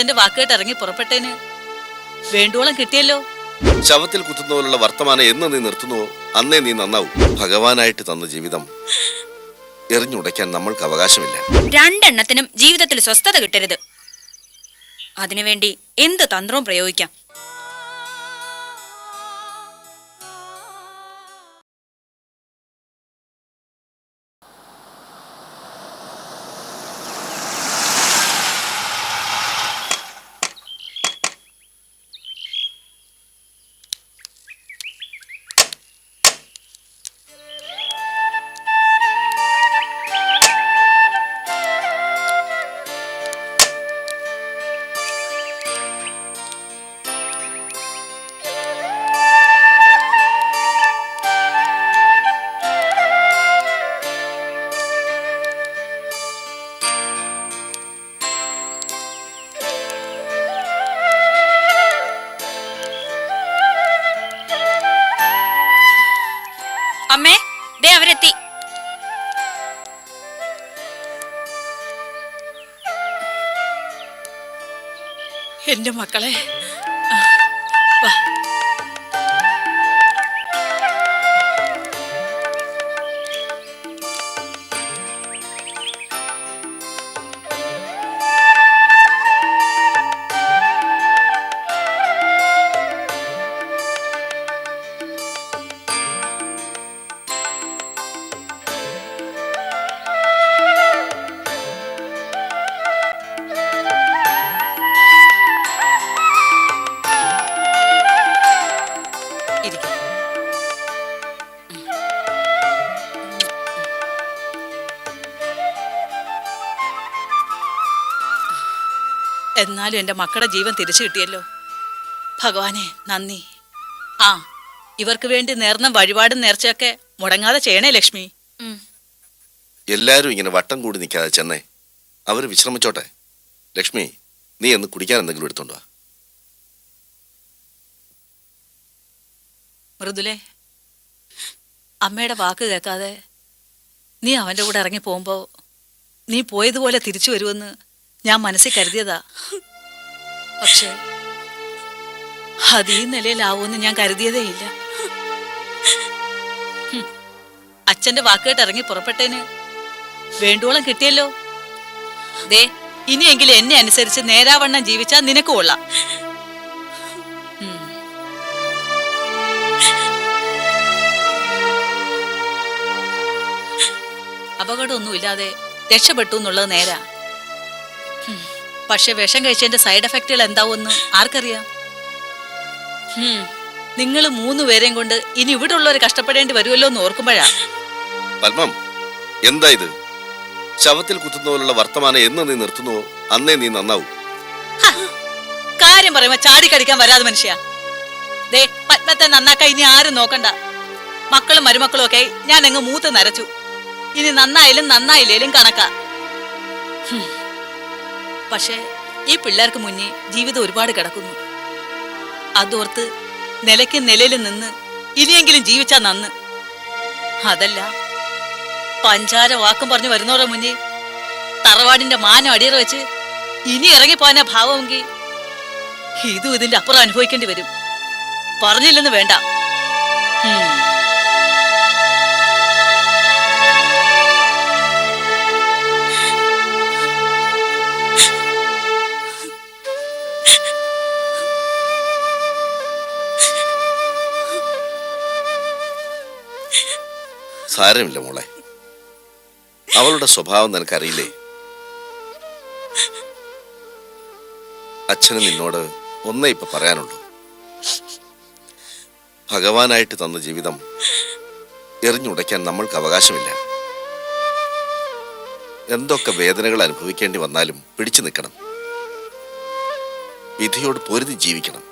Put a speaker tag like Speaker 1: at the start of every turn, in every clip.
Speaker 1: അച്ഛന്റെ വാക്കുകേട്ട് ഇറങ്ങി പുറപ്പെട്ടേന്. വേണ്ടുവോളം കിട്ടിയല്ലോ.
Speaker 2: ശവത്തിൽ കുത്തുന്ന പോലുള്ള വർത്തമാനം എന്ന് നീ നിർത്തുന്നുവോ? അന്നേ നീ നന്നാവും. ഭഗവാനായിട്ട് തന്ന ജീവിതം എറിഞ്ഞുടയ്ക്കാൻ നമ്മൾക്ക് അവകാശമില്ല.
Speaker 3: രണ്ടെണ്ണത്തിനും ജീവിതത്തിൽ സ്വസ്ഥത കിട്ടരുത്. അതിനുവേണ്ടി എന്ത് തന്ത്രവും പ്രയോഗിക്കാം.
Speaker 1: എന്റെ മക്കളെ വാ. എന്നാലും എന്റെ മക്കളുടെ ജീവൻ തിരിച്ചു കിട്ടിയല്ലോ. ഭഗവാനെ നന്ദി. ആ ഇവർക്ക് വേണ്ടി നേർന്ന വഴിപാടും നേർച്ചയൊക്കെ മുടങ്ങാതെ ചെയ്യണേ ലക്ഷ്മി.
Speaker 2: എല്ലാരും ഇങ്ങനെ വട്ടം കൂടി നിൽക്കാതെ ചെന്നേ. അവർ വിശ്രമിച്ചോട്ടെ. ലക്ഷ്മി നീ എന്ന് കുടിക്കാൻ എന്തെങ്കിലും എടുത്തോണ്ടോ വാ.
Speaker 1: മൃദുലേ അമ്മയുടെ വാക്ക് കേൾക്കാതെ നീ അവന്റെ കൂടെ ഇറങ്ങി പോകുമ്പോൾ നീ പോയതുപോലെ തിരിച്ചു വരുമെന്ന് ഞാൻ മനസ്സിൽ കരുതിയതാ. പക്ഷേ അത് ഈ നിലയിലാവുമെന്ന് ഞാൻ കരുതിയതേയില്ല അച്ഛന്റെ വാക്കുകേട്ട് ഇറങ്ങി പുറപ്പെട്ടേന് വേണ്ടുവോളം കിട്ടിയല്ലോ. ദേ ഇനിയെങ്കിലും എന്നെ അനുസരിച്ച് നേരാവണ്ണം ജീവിച്ചാൽ നിനക്ക് കൊള്ളാം. അപകടമൊന്നുമില്ലാതെ രക്ഷപ്പെട്ടു എന്നുള്ളത് നേരാ. പക്ഷെ വിഷം കഴിച്ചതിന്റെ സൈഡ് എഫക്റ്റുകൾ എന്താവുമെന്ന് ആർക്കറിയാം? നിങ്ങൾ മൂന്ന് പേരെയും കൊണ്ട് ഇനി ഇവിടെ ഉള്ളവർ കഷ്ടപ്പെടേണ്ടി വരുമല്ലോ എന്ന് ഓർക്കുമ്പോഴാ.
Speaker 2: പത്മം എന്താ ഇത്? ശവത്തിൽ കുത്തുന്ന പോലുള്ള വർത്തമാനം എന്ന് നീ നിർത്തുന്നുവോ? അന്നേ നീ നന്നാവും.
Speaker 1: കാര്യം പറയുമ്പോ ചാടിക്കടിക്കാൻ വരാതെ മനുഷ്യ. ദേ പത്മത്തെ നന്നാക്കാൻ ഇനി ആരും നോക്കണ്ട. മക്കളും മരുമക്കളും ഒക്കെ ഞാൻ അങ്ങ് മൂത്ത് നരച്ചു. ഇനി നന്നായാലും നന്നായില്ലേലും കണക്കാ. പക്ഷേ ഈ പിള്ളേർക്ക് മുന്നേ ജീവിതം ഒരുപാട് കിടക്കുന്നു. അതോർത്ത് നിലയ്ക്ക് നിലയിൽ നിന്ന് ഇനിയെങ്കിലും ജീവിച്ചാ നന്ന്. അതല്ല പഞ്ചാര വാക്കും പറഞ്ഞു വരുന്നവരുടെ മുന്നേ തറവാടിന്റെ മാനം അടിയറ വെച്ച് ഇനി ഇറങ്ങിപ്പോവാനാ ഭാവമെങ്കിൽ ഇതും ഇതിന്റെ അപ്പുറം അനുഭവിക്കേണ്ടി വരും. പറഞ്ഞില്ലെന്ന് വേണ്ട.
Speaker 2: സാരമില്ല മോളെ. അവളുടെ സ്വഭാവം നിനക്കറിയില്ലേ? അച്ഛന് നിന്നോട് ഒന്നേ ഇപ്പൊ പറയാനുള്ളൂ. ഭഗവാനായിട്ട് തന്ന ജീവിതം എറിഞ്ഞുടയ്ക്കാൻ നമ്മൾക്ക് അവകാശമില്ല. എന്തൊക്കെ വേദനകൾ അനുഭവിക്കേണ്ടി വന്നാലും പിടിച്ചു നിൽക്കണം. വിധിയോട് പൊരുതി ജീവിക്കണം.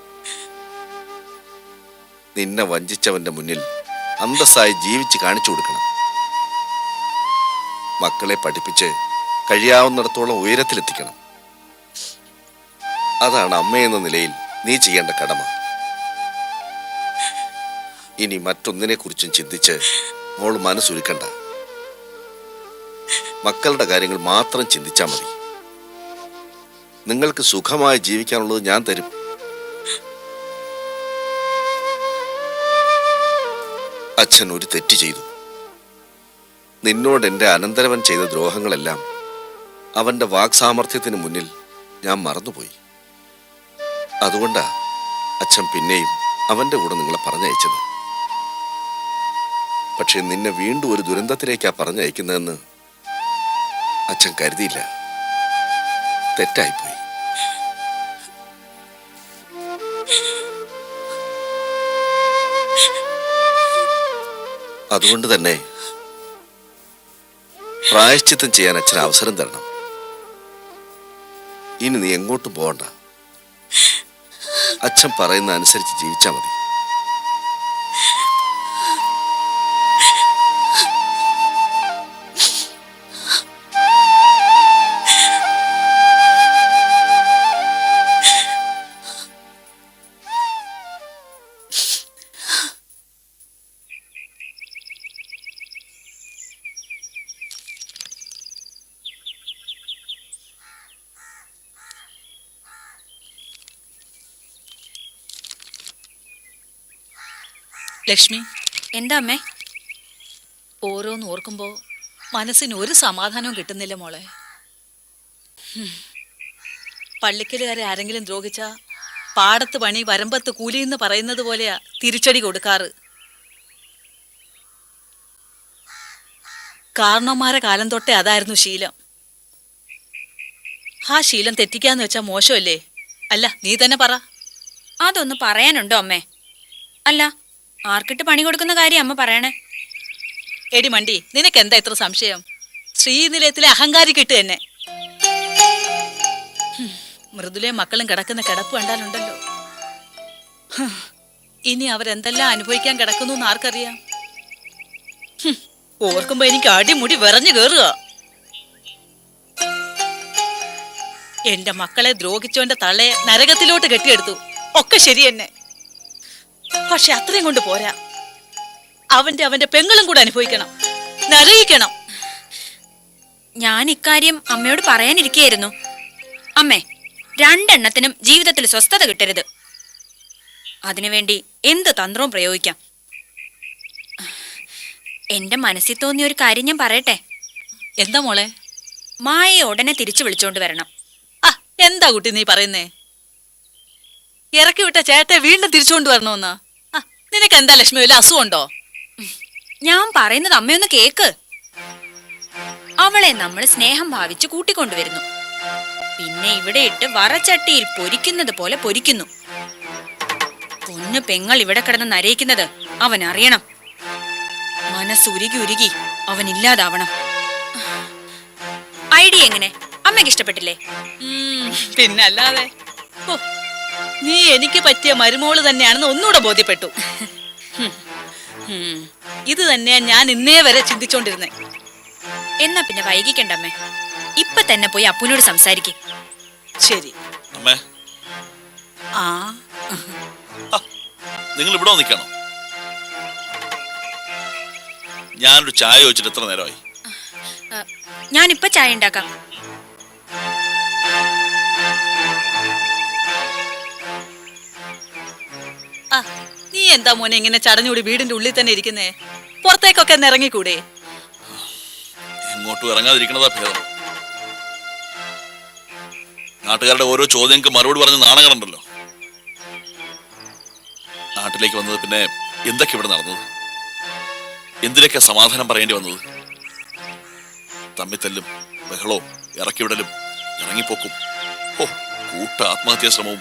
Speaker 2: നിന്നെ വഞ്ചിച്ചവന്റെ മുന്നിൽ അന്തസ്സായി ജീവിച്ച് കാണിച്ചു കൊടുക്കണം. മക്കളെ പഠിപ്പിച്ച് കഴിയാവുന്നിടത്തോളം ഉയരത്തിലെത്തിക്കണം. അതാണ് അമ്മയെന്ന നിലയിൽ നീ ചെയ്യേണ്ട കടമ. ഇനി മറ്റൊന്നിനെ കുറിച്ചും ചിന്തിച്ച് മോൾ മനസ്സൊരുക്കണ്ട. മക്കളുടെ കാര്യങ്ങൾ മാത്രം ചിന്തിച്ചാൽ മതി. നിങ്ങൾക്ക് സുഖമായി ജീവിക്കാനുള്ളത് ഞാൻ തരും. അച്ഛൻ ഒരു തെറ്റ് ചെയ്തു. നിന്നോട് എന്റെ അനന്തരവൻ ചെയ്ത ദ്രോഹങ്ങളെല്ലാം അവന്റെ വാക്സാമർഥ്യത്തിന് മുന്നിൽ ഞാൻ മറന്നുപോയി. അതുകൊണ്ടാ അച്ഛൻ പിന്നെയും അവന്റെ കൂടെ നിങ്ങളെ പറഞ്ഞയച്ചത്. പക്ഷെ നിന്നെ വീണ്ടും ഒരു ദുരന്തത്തിലേക്കാ പറഞ്ഞയക്കുന്നതെന്ന് അച്ഛൻ കരുതിയില്ല. തെറ്റായിപ്പോയി. അതുകൊണ്ട് തന്നെ പ്രായശ്ചിത്തം ചെയ്യാൻ അച്ഛൻ അവസരം തരണം. ഇനി നീ എങ്ങോട്ടും പോകണ്ട. അച്ഛൻ പറയുന്ന അനുസരിച്ച് ജീവിച്ചാൽ മതി.
Speaker 1: ലക്ഷ്മി
Speaker 3: എന്താ അമ്മേ?
Speaker 1: ഓരോന്ന് ഓർക്കുമ്പോ മനസ്സിന് ഒരു സമാധാനവും കിട്ടുന്നില്ല മോളെ. പള്ളിക്കലുകാരെ ആരെങ്കിലും ദ്രോഹിച്ച പാടത്ത് പണി വരമ്പത്ത് കൂലി എന്ന് പറയുന്നത് പോലെയാ തിരിച്ചടി കൊടുക്കാറ്. കാരണവന്മാരെ കാലം തൊട്ടേ അതായിരുന്നു ശീലം. ആ ശീലം തെറ്റിക്കാന്ന് വെച്ചാ മോശമല്ലേ? അല്ല നീ തന്നെ പറ.
Speaker 3: അതൊന്ന് പറയാനുണ്ടോ അമ്മേ? അല്ല ആർക്കിട്ട് പണി കൊടുക്കുന്ന കാര്യം അമ്മ പറയണേ.
Speaker 1: എടി മണ്ടി നിനക്ക് എന്താ ഇത്ര സംശയം? ശ്രീനിലയത്തിലെ അഹങ്കാരി കിട്ടു തന്നെ. മൃദുലയും മക്കളും കിടക്കുന്ന കിടപ്പ് കണ്ടാലുണ്ടല്ലോ. ഇനി അവരെന്തെല്ലാം അനുഭവിക്കാൻ കിടക്കുന്നു എന്ന് ആർക്കറിയാം? ഓർക്കുമ്പോ എനിക്ക് അടിമുടി വിറഞ്ഞു കേറുക. എന്റെ മക്കളെ ദ്രോഹിച്ചോന്റെ തള്ളയെ നരകത്തിലോട്ട് കെട്ടിയെടുത്തു. ഒക്കെ ശരി തന്നെ പക്ഷെ അത്രയും കൊണ്ട് പോരാ. അവന്റെ അവന്റെ പെങ്ങളും കൂടെ അനുഭവിക്കണം. നരയിക്കണം
Speaker 3: ഞാൻ ഇക്കാര്യം അമ്മയോട് പറയാനിരിക്കയായിരുന്നു. അമ്മേ രണ്ടെണ്ണത്തിനും ജീവിതത്തിൽ സ്വസ്ഥത കിട്ടരുത്. അതിനുവേണ്ടി എന്ത് തന്ത്രവും പ്രയോഗിക്കാം. എന്റെ മനസ്സിൽ തോന്നിയ ഒരു കാര്യം ഞാൻ പറയട്ടെ?
Speaker 1: എന്താ മോളെ?
Speaker 3: മായയെ ഉടനെ തിരിച്ചു വിളിച്ചോണ്ട് വരണം.
Speaker 1: ആ എന്താ കുട്ടി നീ പറയുന്നേ? ഇറക്കി വിട്ട ചേട്ടയെ വീണ്ടും തിരിച്ചുകൊണ്ട് വരണമെന്ന്. ആ നിനക്ക് എന്താ ലക്ഷ്മി വല്ല അസുഖമുണ്ടോ?
Speaker 3: ഞാൻ പറയുന്നത് അമ്മയൊന്ന് കേക്ക്. അവളെ നമ്മൾ സ്നേഹം ഭാവിച്ച് കൂട്ടിക്കൊണ്ടുവരുന്നു. പിന്നെ ഇവിടെ ഇട്ട് വറച്ചട്ടിയിൽ പൊരിക്കുന്നത് പോലെ പൊരിക്കുന്നു. പൊന്നു പെങ്ങൾ ഇവിടെ കിടന്ന് നരയിക്കുന്നത് അവൻ അറിയണം. മനസ്സുരുകി ഉരുകി അവൻ ഇല്ലാതാവണം. ഐഡിയ എങ്ങനെ? അമ്മയ്ക്ക് ഇഷ്ടപ്പെട്ടില്ലേ?
Speaker 1: പിന്നല്ലാതെ. ഓ, നീ എനിക്ക് പറ്റിയ മരുമോൾ തന്നെയാണെന്ന് ഒന്നുകൂടെ ബോധ്യപ്പെട്ടു. ഇത് തന്നെയാ ഞാൻ ഇന്നേ വരെ ചിന്തിച്ചോണ്ടിരുന്നേ.
Speaker 3: എന്നാ പിന്നെ വൈകിക്കണ്ടമ്മേ ഇപ്പൊ തന്നെ പോയി അപ്പുനോട് സംസാരിക്കും.
Speaker 1: ശരി.
Speaker 4: അമ്മേ.
Speaker 1: ആ.
Speaker 4: നിങ്ങൾ ഇവിടെ നിൽക്കണം ഞാനൊരു ചായ വെച്ചിട്ട് എത്ര നേരമായി?
Speaker 3: ഞാനിപ്പോ ചായ ഉണ്ടാക്കാം.
Speaker 1: നീ എന്താ മോനെ ഇങ്ങനെ ചടഞ്ഞുകൂടി വീടിന്റെ ഉള്ളിൽ തന്നെ ഇരിക്കുന്നേ? പുറത്തേക്കൊക്കെ ഒന്ന് ഇറങ്ങിക്കൂടെ?
Speaker 4: ഇങ്ങോട്ടും ഇറങ്ങാതിരിക്കണതാ ഭേദം. നാട്ടുകാരുടെ ഓരോ ചോദ്യങ്ങൾക്ക് മറുപടി പറഞ്ഞ് നാണങ്ങളുണ്ടല്ലോ നാട്ടിലേക്ക് വന്നത് പിന്നെ എന്തൊക്കെ ഇവിടെ നടന്നത്? എന്തിനൊക്കെ സമാധാനം പറയേണ്ടി വന്നത്? തമ്മിത്തല്ലും ബഹളവും ഇറക്കിവിടലും ഇറങ്ങിപ്പോക്കും. ഓ കൂട്ട ആത്മഹത്യാ ശ്രമവും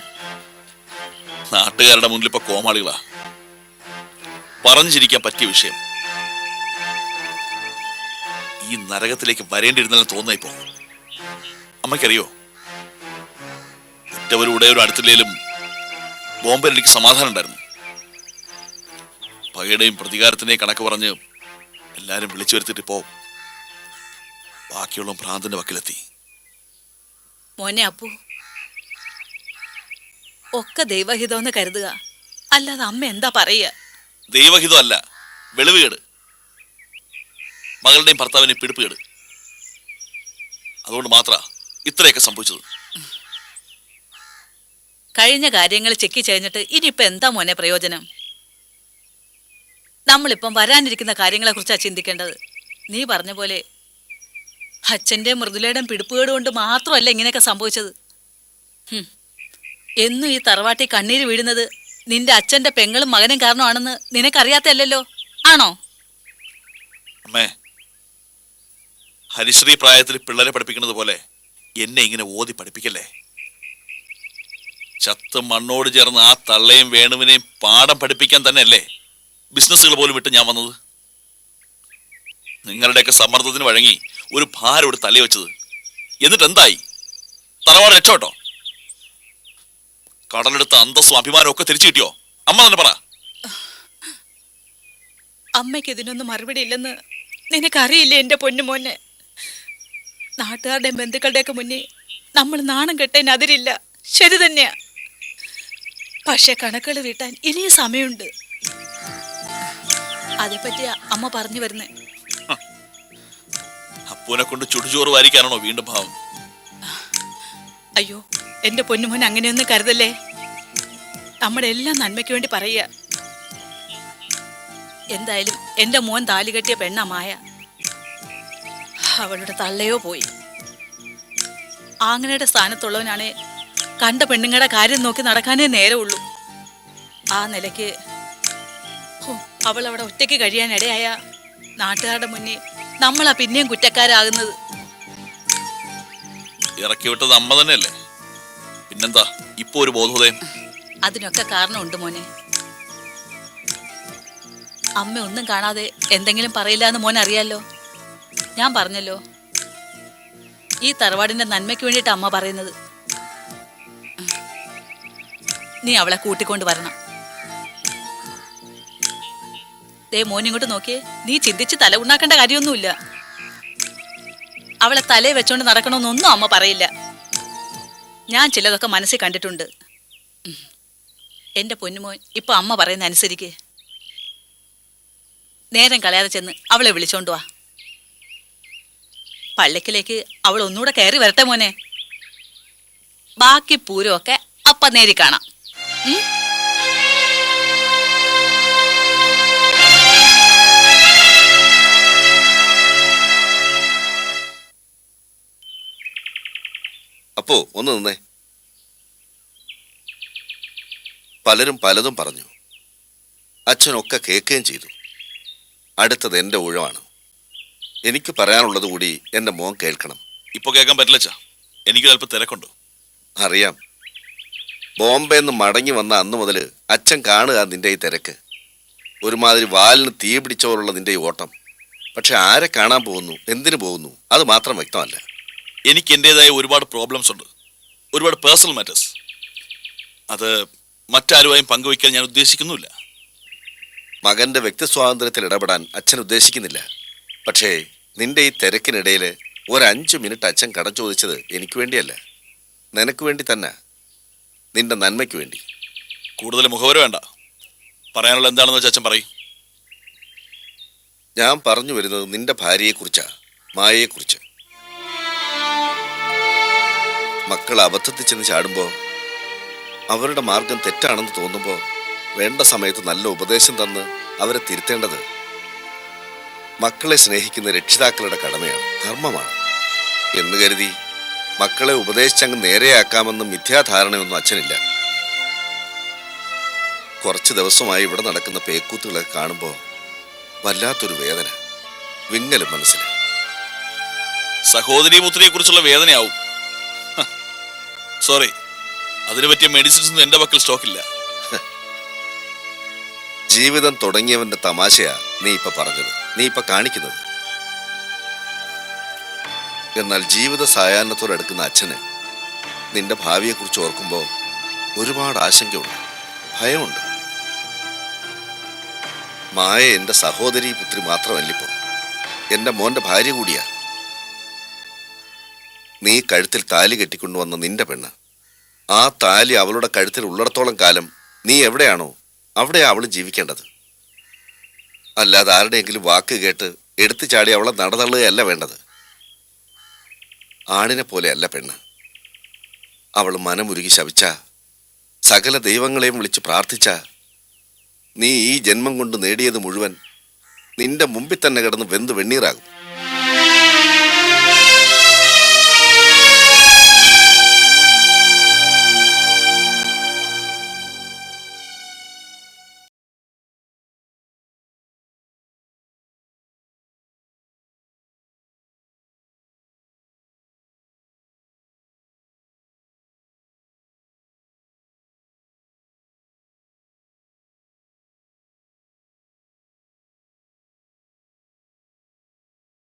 Speaker 4: നാട്ടുകാരുടെ മുന്നിൽ ഇപ്പൊ കോമാളികളാ. പറഞ്ഞിരിക്കാൻ പറ്റിയ വിഷയം. ഈ നരകത്തിലേക്ക് വരേണ്ടിയിരുന്നെന്ന് തോന്നായിപ്പോ അമ്മയ്ക്കറിയോ? ഒറ്റവരും ഉടയവരും അടുത്തില്ലേലും ബോംബെ എനിക്ക് സമാധാനം ഉണ്ടായിരുന്നു. പകയുടെയും പ്രതികാരത്തിന്റെയും കണക്ക് പറഞ്ഞ് എല്ലാരും വിളിച്ചു വരുത്തിട്ട് പോ. ബാക്കിയുള്ള ഭ്രാന്തിന്റെ വക്കിലെത്തി.
Speaker 1: മോനെ അപ്പു ഒക്കെ ദൈവഹിതമെന്ന് കരുതുക. അല്ലാതെ അമ്മ എന്താ പറയുക?
Speaker 4: ദൈവഹിതമല്ല വെളിവുകേട് മകളുടെയും ഭർത്താവിനെയും പിടിപ്പുകേട് അതുകൊണ്ട് മാത്ര ഇത്രയൊക്കെ സംഭവിച്ചത്.
Speaker 1: കഴിഞ്ഞ കാര്യങ്ങൾ ചെക്കി ചെയ്ഞ്ഞിട്ട് ഇനിയിപ്പോ എന്താ മോനെ പ്രയോജനം? നമ്മളിപ്പം വരാനിരിക്കുന്ന കാര്യങ്ങളെ കുറിച്ചാണ് ചിന്തിക്കേണ്ടത്. നീ പറഞ്ഞ പോലെ അച്ഛന്റെ മൃദുലയുടെയും പിടിപ്പുകേട് കൊണ്ട് മാത്രമല്ല ഇങ്ങനെയൊക്കെ സംഭവിച്ചത്. എന്നും ഈ തറവാട്ടി കണ്ണീര് വീഴുന്നത് നിന്റെ അച്ഛന്റെ പെങ്ങളും മകനും കാരണമാണെന്ന് നിനക്കറിയാത്തല്ലോ ആണോ?
Speaker 4: ഹരിശ്രീ പ്രായത്തിൽ പിള്ളേരെ പഠിപ്പിക്കുന്നത് പോലെ എന്നെ ഇങ്ങനെ ഓതി പഠിപ്പിക്കല്ലേ? ചത്ത് മണ്ണോട് ചേർന്ന് ആ തള്ളയും വേണുവിനെയും പാഠം പഠിപ്പിക്കാൻ തന്നെയല്ലേ ബിസിനസ്സുകൾ പോലും വിട്ട് ഞാൻ വന്നത്? നിങ്ങളുടെയൊക്കെ സമ്മർദ്ദത്തിന് വഴങ്ങി ഒരു ഭാരം ഒരു തലയെ വെച്ചത് എന്നിട്ട് എന്തായി തറവാട് രക്ഷോട്ടോ കടലെടുത്ത അന്തസ്സും അഭിമാനവും ഒക്കെ തിരിച്ചു കിട്ടിയോ? അമ്മ തന്നെ പറ.
Speaker 1: അമ്മയ്ക്ക് ഇതിനൊന്നും മറുപടി ഇല്ലെന്ന് നിനക്കറിയില്ലേ എന്റെ പൊന്നുമോനെ നാട്ടുകാരുടെയും ബന്ധുക്കളുടെയൊക്കെ മുന്നേ നമ്മൾ നാണം കെട്ടേന് അതിരില്ല. ശരി തന്നെയാ. പക്ഷെ കണക്കുകൾ വീട്ടാൻ ഇനിയും സമയമുണ്ട്. അതേപ്പറ്റിയാ അമ്മ പറഞ്ഞു വരുന്നേ.
Speaker 4: അപ്പൂനെ കൊണ്ട് ചുടുചോറ് വാരിക്കാനാണോ വീണ്ടും ഭാവം?
Speaker 1: അയ്യോ എന്റെ പൊന്നുമോൻ അങ്ങനെയൊന്നും കരുതല്ലേ? നമ്മുടെ എല്ലാം നന്മയ്ക്ക് വേണ്ടി പറയുക. എന്തായാലും എന്റെ മോൻ താലി കെട്ടിയ പെണ്ണ മായ. അവളുടെ തള്ളയോ പോയി. ആങ്ങനയുടെ സ്ഥാനത്തുള്ളവനാണേ കണ്ട പെണ്ണുങ്ങളുടെ കാര്യം നോക്കി നടക്കാനേ നേരമുള്ളൂ. ആ നിലയ്ക്ക് അവൾ അവിടെ ഒറ്റയ്ക്ക് കഴിയാനിടയായ നാട്ടുകാരുടെ മുന്നിൽ നമ്മളാ പിന്നെയും കുറ്റക്കാരാകുന്നത്.
Speaker 4: ഇറക്കി വിട്ടത് അമ്മ തന്നെയല്ലേ? പിന്നെന്താ? ഇപ്പൊ ഒരു ബോധോദയം.
Speaker 1: അതിനൊക്കെ കാരണമുണ്ട് മോനെ. അമ്മ ഒന്നും കാണാതെ എന്തെങ്കിലും പറയില്ല എന്ന് മോൻ അറിയാലോ? ഞാൻ പറഞ്ഞല്ലോ. ഈ തറവാടിന്റെ നന്മയ്ക്ക് വേണ്ടിട്ട് അമ്മ പറയുന്നത്. നീ അവളെ കൂട്ടിക്കൊണ്ട് വരണം. ദേ മോൻ ഇങ്ങോട്ട് നോക്കിയേ. നീ ചിന്തിച്ച് തല ഉണ്ടാക്കേണ്ട കാര്യമൊന്നുമില്ല. അവളെ തലയെ വെച്ചോണ്ട് നടക്കണമെന്നൊന്നും അമ്മ പറയില്ല. ഞാൻ ചിലതൊക്കെ മനസ്സിൽ കണ്ടിട്ടുണ്ട്. എന്റെ പൊന്നുമോൻ ഇപ്പൊ അമ്മ പറയുന്ന അനുസരിക്ക്. നേരം കളയാതെ ചെന്ന് അവളെ വിളിച്ചോണ്ട് വാ. പള്ളിക്കിലേക്ക് അവൾ ഒന്നുകൂടെ കയറി വരട്ടെ മോനെ. ബാക്കി പൂരമൊക്കെ അപ്പ നേരി കാണാം.
Speaker 2: അപ്പോ ഒന്ന് നിന്നേ. പലരും പലതും പറഞ്ഞു. അച്ഛനൊക്കെ കേൾക്കുകയും ചെയ്തു. അടുത്തത് എന്റെ ഊഴമാണ് എനിക്ക് പറയാനുള്ളത് കൂടി എന്റെ മോൻ കേൾക്കണം.
Speaker 4: ഇപ്പൊ കേൾക്കാൻ പറ്റില്ല ചാ എനിക്ക് ചിലപ്പോൾ തിരക്കുണ്ടോ.
Speaker 2: അറിയാം. ബോംബെ നിന്ന് മടങ്ങി വന്ന അന്ന് മുതൽ അച്ഛൻ കാണുക നിന്റെ ഈ തിരക്ക്. ഒരുമാതിരി വാലിന് തീ പിടിച്ചവരുള്ള നിന്റെ ഈ ഓട്ടം. പക്ഷെ ആരെ കാണാൻ പോകുന്നു? എന്തിനു പോകുന്നു? അത് മാത്രം വ്യക്തമല്ല.
Speaker 4: എനിക്ക് എന്റെതായ ഒരുപാട് പ്രോബ്ലംസ് ഉണ്ട്. ഒരുപാട് പേഴ്സണൽ മാറ്റേഴ്സ് അത് മറ്റാരുമായും പങ്കുവയ്ക്കാൻ ഞാൻ ഉദ്ദേശിക്കുന്നുമില്ല.
Speaker 2: മകന്റെ വ്യക്തിസ്വാതന്ത്ര്യത്തിൽ ഇടപെടാൻ അച്ഛൻ ഉദ്ദേശിക്കുന്നില്ല. പക്ഷേ നിന്റെ ഈ തിരക്കിനിടയിൽ ഒരു അഞ്ച് മിനിറ്റ് അച്ഛൻ കടം ചോദിച്ചത് എനിക്ക് വേണ്ടിയല്ല. നിനക്ക് വേണ്ടി തന്നെ. നിന്റെ നന്മയ്ക്ക് വേണ്ടി.
Speaker 4: കൂടുതൽ മുഖവര വേണ്ട. പറയാനുള്ള എന്താണെന്ന് വെച്ചാൽ അച്ഛൻ പറയും.
Speaker 2: ഞാൻ പറഞ്ഞു വരുന്നത് നിന്റെ ഭാര്യയെക്കുറിച്ചാണ് മായയെക്കുറിച്ച്. മക്കൾ അബദ്ധത്തിൽ ചെന്ന് ചാടുമ്പോൾ അവരുടെ മാർഗം തെറ്റാണെന്ന് തോന്നുമ്പോൾ വേണ്ട സമയത്ത് നല്ല ഉപദേശം തന്ന് അവരെ തിരുത്തേണ്ടത് മക്കളെ സ്നേഹിക്കുന്ന രക്ഷിതാക്കളുടെ കടമയാണ് ധർമ്മമാണ്. എന്ന് കരുതി മക്കളെ ഉപദേശിച്ചങ്ങ് നേരെയാക്കാമെന്ന് മിഥ്യാധാരണയൊന്നും അച്ഛനില്ല. കുറച്ച് ദിവസമായി ഇവിടെ നടക്കുന്ന പേക്കൂത്തുകളൊക്കെ കാണുമ്പോൾ വല്ലാത്തൊരു വേദന വിങ്ങലും മനസ്സിൽ
Speaker 4: സഹോദരി പുത്രിയെ കുറിച്ചുള്ള വേദനയാവും. സോറി അതിനു പറ്റിയ മെഡിസിൻസ് ഒന്നും എന്റെ പക്കൽ സ്റ്റോക്കില്ല
Speaker 2: ജീവിതം തുടങ്ങിയവന്റെ തമാശയാ നീ ഇപ്പൊ പറഞ്ഞത്. നീ ഇപ്പൊ കാണിക്കുന്നത്. എന്നാൽ ജീവിത സായാഹ്നത്തോടെ എടുക്കുന്ന അച്ഛന് നിന്റെ ഭാവിയെക്കുറിച്ച് ഓർക്കുമ്പോൾ ഒരുപാട് ആശങ്കയുണ്ട്. ഭയമുണ്ട്. മായ എന്റെ സഹോദരി പുത്രി മാത്രമല്ലിപ്പോ. എന്റെ മോന്റെ ഭാര്യ കൂടിയാ. നീ കഴുത്തിൽ താലി കെട്ടിക്കൊണ്ടുവന്ന നിന്റെ പെണ്ണ്. ആ താലി അവളുടെ കഴുത്തിൽ ഉള്ളിടത്തോളം കാലം നീ എവിടെയാണോ അവിടെ അവൾ ജീവിക്കേണ്ടത്. അല്ലാതെ ആരുടെയെങ്കിലും വാക്ക് കേട്ട് എടുത്തു ചാടി അവളെ നടതള്ളുകയല്ല വേണ്ടത്. ആണിനെ പോലെയല്ല പെണ്ണ്. അവൾ മനമുരുകി ശവിച്ച സകല ദൈവങ്ങളെയും വിളിച്ച് പ്രാർത്ഥിച്ച നീ ഈ ജന്മം കൊണ്ട് നേടിയത് മുഴുവൻ നിന്റെ മുമ്പിൽ തന്നെ കിടന്ന് വെന്ത് വെണ്ണീറാകും.